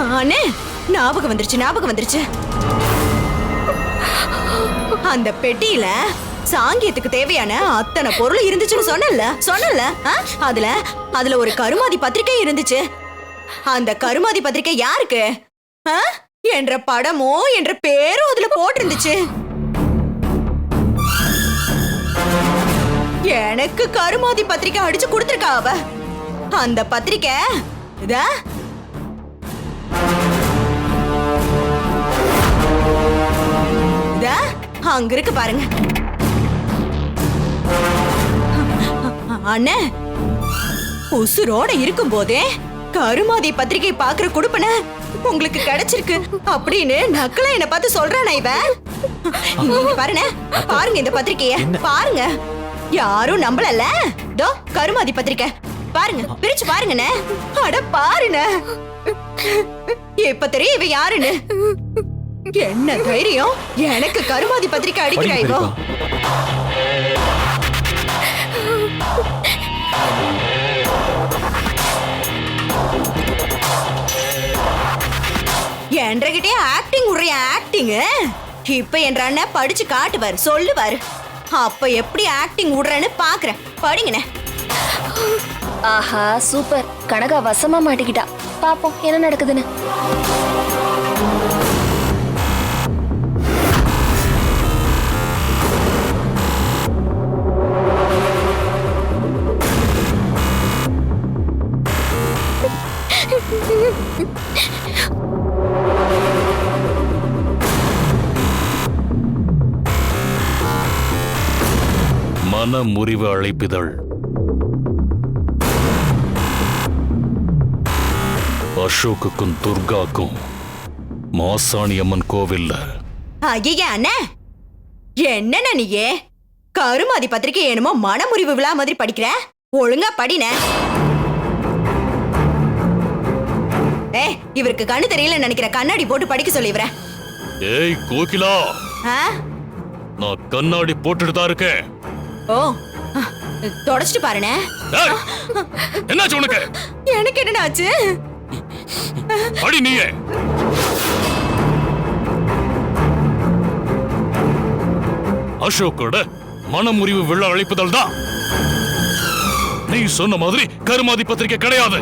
ஞாபகம் வந்துருச்சு ஞாபகம் வந்துருச்சு. அந்த பெட்டியில சாங்கியத்துக்கு தேவையான அத்தனை பொருள் இருந்துச்சுன்னு சொன்னல சொன்னல அதுல அதுல ஒரு கருமாதி பத்திரிக்கை இருந்துச்சு. அந்த கருமாதி பத்திரிக்கை யாருக்கு? ஆ? என்ற படமோ என்ற பேரும் அதுல போட்டிருந்துச்சு. எனக்கு கருமாதி பத்திரிக்கை அடிச்சு கொடுத்துருக்கா அவ. அந்த பத்திரிக்கை இதா? அங்க இருக்கு பாருங்க. அண்ணே உசுரோட இருக்கும் போதே கருமாதி பத்திரிகை பாக்குற குடுப்பன உங்களுக்கு கிடைச்சிருக்கு அப்படின்னு நக்கலா என்ன பார்த்து சொல்றானே இவன். இங்க பாருங்க பாருங்க இந்த பத்திரிக்கைய பாருங்க. யாரும் நம்பலல தோ கருமாதி பத்திரிக்கை. பாருங்க பிரிச்சு பாருங்கண்ணே. அட பாருண்ணே. இப்ப தெரியும் இவ யாருன்னு? என்ன தைரியம்? எனக்கு கருமாதி பத்திரிக்கை பெரியப்பா என்றகிட்டே ஆக்டிங் விடுறிய ஆக்டிங் இப்ப என்ற அண்ணன் படிச்சு காட்டுவார் சொல்லுவார். அப்ப எப்படி ஆக்டிங் விடுறேன்னு பாக்குறேன். படிங்கண்ணே. ஆஹா சூப்பர். கனகா வசமா மாட்டிக்கிட்டா. பாப்போம் என்ன நடக்குதுன்னு. மன முறிவு அழைப்பிதழ் அசோக்குக்கும் துர்காக்கும் மாசாணி அம்மன் கோவில்ல. ஐயா அண்ணே! என்னண்ணே நீயே? கருமாதி பத்திரிக்கை என்னமோ மனமுறிவு விழா மாதிரி படிக்கிற? ஒழுங்கா படினே. ஏ இவருக்கு கண்ணு தெரியல நினைக்கிற கண்ணாடி போட்டு படிக்க சொல்லி இவர. ஏய் கோகிலா! ஆ? நான் கண்ணாடி போட்டுட்டு தான் இருக்கேன். ஓ தொடச்சிட்டு ஏய், என்னாச்சு உனக்கு? எனக்கு என்னடா ஆச்சு? அடி நீயே. அசோக்கோட மனமுறிவு விழா அழைப்புதல் தான். நீ சொன்ன மாதிரி கருமாதி பத்திரிக்கை கிடையாது.